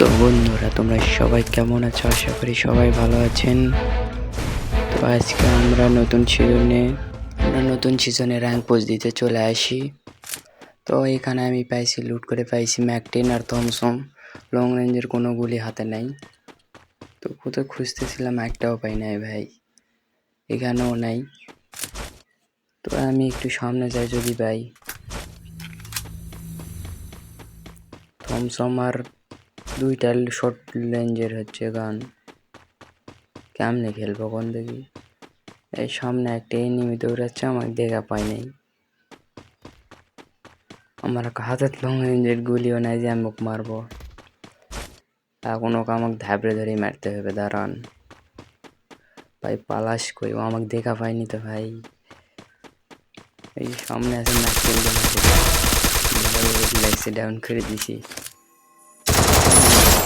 তো বন্ধুরা, তোমরা সবাই কেমন আছো? আশা করি সবাই ভালো আছেন। তো আজকে আমরা নতুন সিজনে আমরা নতুন সিজনে র্যাঙ্ক পোস্ট দিতে চলে আসি। তো এখানে আমি পাইছি লুট করে পাইছি ম্যাকটেন আর থমসম লং রেঞ্জের কোনো গুলি হাতে নাই। তো কোথাও খুঁজতেছিলাম একটাও পাই নাই ভাই। এখানেও নাই। তো আমি একটু সামনে যাই যদি পাই। থমসম আর দুইটা শর্ট রেঞ্জের হচ্ছে গান। কেমনে খেলব কোন দেখি? এই সামনে একটা এনিমি দৌড়াচ্ছে আমাকে দেখা পাই নাই। আমার হাতে লং রেঞ্জের গুলিও নাই যে আমি মারবো। এখন ওকে আমাকে ধাবড়ে ধরেই মারতে হবে, দাঁড়ান। ভাই, পালাস করি ও আমাকে দেখা পায়নি তো ভাই। এই সামনে আছে ম্যাচ খেলতে লাগছে ডাউন করে দিছি।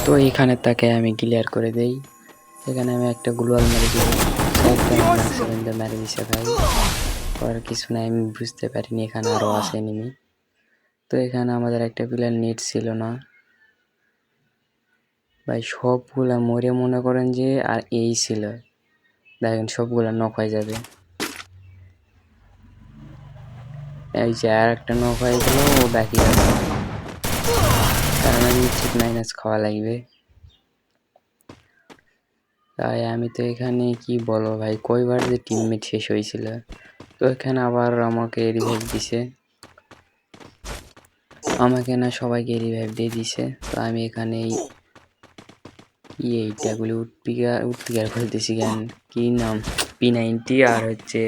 তো এইখানে তাকে আমি ক্লিয়ার করে দেই। এখানে আমি একটা গ্লোয়াল মেরে দিই মেরে দিছে ভাই। আর কিছু নাই, আমি বুঝতে পারিনি এখানে আরও আছে এনিমি তো এখানে আমাদের একটা প্লেয়ার নেট ছিল না। ভাই, সবগুলা মরে মনে করেন যে আর এই ছিল। দেখেন সবগুলা নক হয়ে যাবে। এই যে আর একটা নক হয়ে গেল, ও বাকি যাবে। ঠিক মাইনাস খাওয়া লাগবে। তাই আমি তো এখানে কি বলো ভাই কয়বার যে টিমমেট শেষ হয়েছিল। তো এখানে আবার আমাকে রিভাইভ দিছে। আমাকে না সবাইকে রিভাইভ দিয়ে দিছে। তো আমি এখানে এই কি এইটাগুলি উৎপিকার উৎপিকার খেলতেছি কেন? কি নাম? পি নাইনটি আর হচ্ছে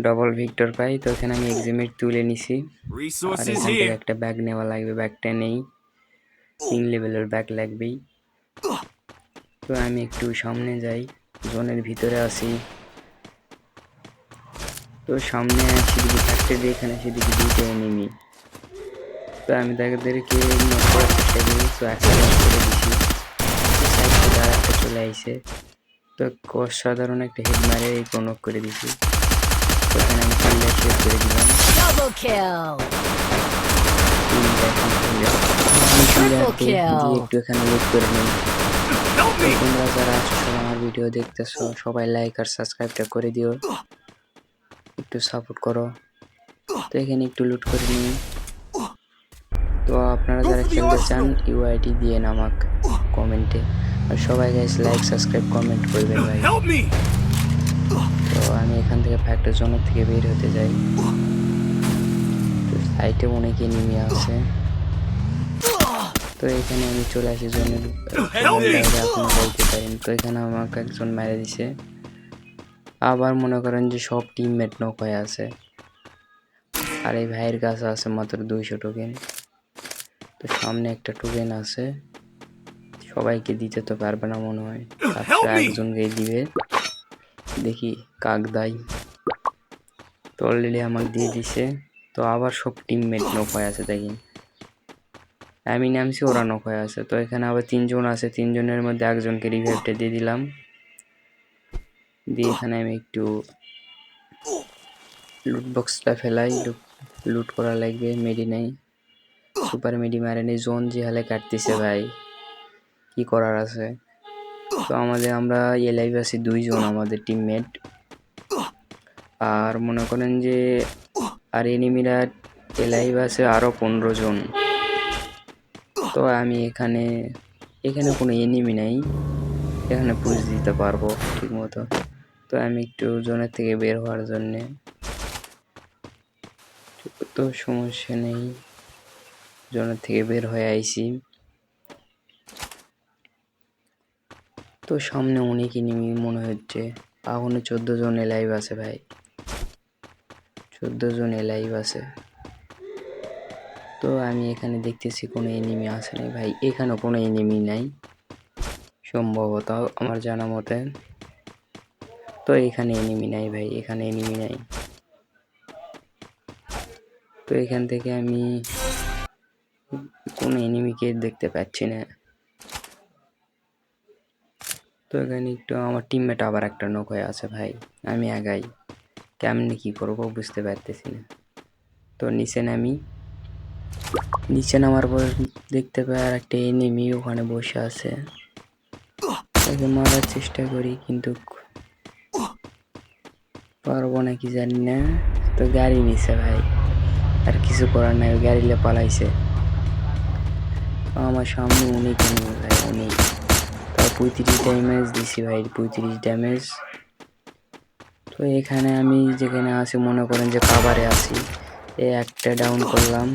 ডবল ভিক্টর পাই। তো এখানে আমি এক্সিমেট তুলে নিছি। আর. একটা ব্যাগ নেওয়া লাগবে। ব্যাগটা নেই। তিন লেভেলের ব্যাগ লাগবেই। তো আমি একটু সামনে যাই জোনের ভিতরে আসি তো সামনে সেদিকে থাকতে এখানে সেদিকে দুটো এনিমি তো আমি তাদেরকে knock করার চেষ্টা করি তো একটা knock করে দিছি। আর একটা চলে আইসে তো অসাধারণ একটা হেড মারে এই নক করে দিছি। তো এখানে আমি কিল্লা শেষ করে দিলাম। একটু এখানে লুট করে নিই. তোমরা যারা সবাই আমার ভিডিও দেখতেছো সবাই লাইক আর সাবস্ক্রাইবটা করে দিও। একটু সাপোর্ট করো। তো এখানে একটু লুট করে নিই। তো আপনারা যারা খেলতে চান ইউআইটি দিয়ে নামাক কমেন্টে আর সবাই গাইস লাইক সাবস্ক্রাইব কমেন্ট করবেন ভাই। তো আমি এখান থেকে ফ্যাক্টর জোনের থেকে বের হতে যাই। তো সাইটে অনেকে নেমে আছে তো এখানে আমি চলে আসি জোনের আপনারা বলতে পারেন। তো এখানে আমাকে একজন মেরে দিছে। আবার মনে করেন যে সব টিমমেট নক হয়ে আছে। আর এই ভাইয়ের কাছে আছে মাত্র দুইশো টোকেন তো সামনে একটা টোকেন আছে। সবাইকে দিতে তো পারবে না মনে হয়। Help আচ্ছা me! একজনকে দিবে। দেখি কাক দাই তো অলরেডি আমাকে দিয়ে দিছে। তো আবার সব টিমমেট নক হয়ে আছে দেখি আমি নামছি ওরা হয়ে আছে। তো এখানে আবার তিনজন আছে, তিনজনের মধ্যে একজনকে রিভাইভটা দিয়ে দিলাম। দিয়ে এখানে আমি একটু লুট বক্সটা ফেলাই। লুট করা লাগবে মেডি নেই। সুপার মেডি মারে নেই জোন যে হালে কাটতেছে ভাই। কি করার আছে? তো আমাদের, আমরা এলাইভ আছি দুইজন আমাদের টিমমেট আর মনে করেন যে, আর এনিমিরা এলাইভ আছে আরও পনেরো জন। তো আমি এখানে এখানে কোনো এনিমি নেই। এখানে পুষ দিতে পারব ঠিক মতো তো আমি একটু জোনের থেকে বের হওয়ার জন্যে। তো সমস্যা নেই। জোনের থেকে বের হয়ে আইছি। তো সামনে অনেক এনিমি মনে হচ্ছে। এখনও চোদ্দ জন লাইভ আছে ভাই। চোদ্দ জন লাইভ আছে। তো আমি এখানে দেখতেছি কোনো এনিমি আসে নাই। ভাই, এখানেও কোনো এনিমি নাই, সম্ভবত আমার জানা মতে। তো এখানে এনিমি নাই ভাই, এখানে এনিমি নাই। তো এখান থেকে আমি কোনো এনিমিকে দেখতে পাচ্ছি না। তো এখানে একটু আমার টিমমেট আবার একটা নক হয়ে আছে ভাই, আমি আগাই। কেমনি কি করব বুঝতে পারতেছি না। তো নিচে নামি। নিচে নামার পর দেখতে পাই আর একটা এনিমি ওখানে বসে আছে। তাকে মারার চেষ্টা করি, কিন্তু পারব নাকি জানি না। তো গাড়ি নিছে ভাই। আর কিছু করার নাই গাড়িলে পালাইছে। আমার সামনে অনেক ভাই, অনেক। তাও পঁয়ত্রিশ ড্যামেজ দিছি ভাই, পঁয়ত্রিশ ড্যামেজ তো এখানে আমি যেখানে আছি, মনে করেন যে কাবারে আছি। এ একটা ডাউন করলাম।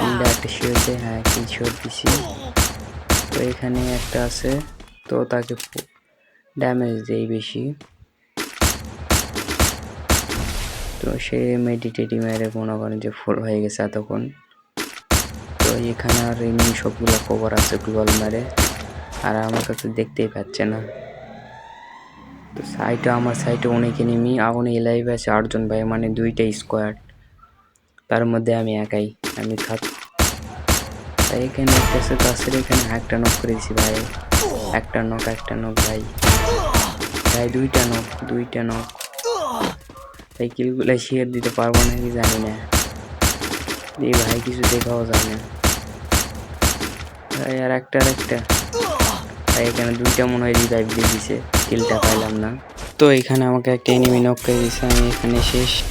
তিনটা একটা শিওরতে হ্যাঁ কি শিওর দিছি। তো এখানে একটা আছে, তো তাকে ড্যামেজ দেই বেশি। তো সে মেডিটেটি মেরে মনে করেন যে ফুল হয়ে গেছে এতক্ষণ। তো এখানে আর এমনি সবগুলো কভার আছে গ্লোয়াল মেরে আর আমার কাছে দেখতেই পাচ্ছে না। তো সাইটে আমার সাইটে অনেক এনিমি এখন এলাইভ আছে, আটজন ভাই মানে দুইটা স্কোয়াড তার মধ্যে আমি একাই। আমি থাক। তাই এখানে একটা তাছাড়া এখানে একটা নক করেছি ভাই। একটা নক একটা নক ভাই। ভাই, দুইটা নক দুইটা নক এই কিলগুলো শেয়ার দিতে পারব নাকি জানি না। এই ভাই, কিছু দেখাও জানে না। ভাই, আর একটা আর একটা। ভাই, এখানে দুইটা মনে হয় রিভাইভ দিয়ে দিছে। কিলটা পাইলাম না। তো এখানে আমাকে একটা এনিমি নক করে দিছে। আমি এখানে শেষ।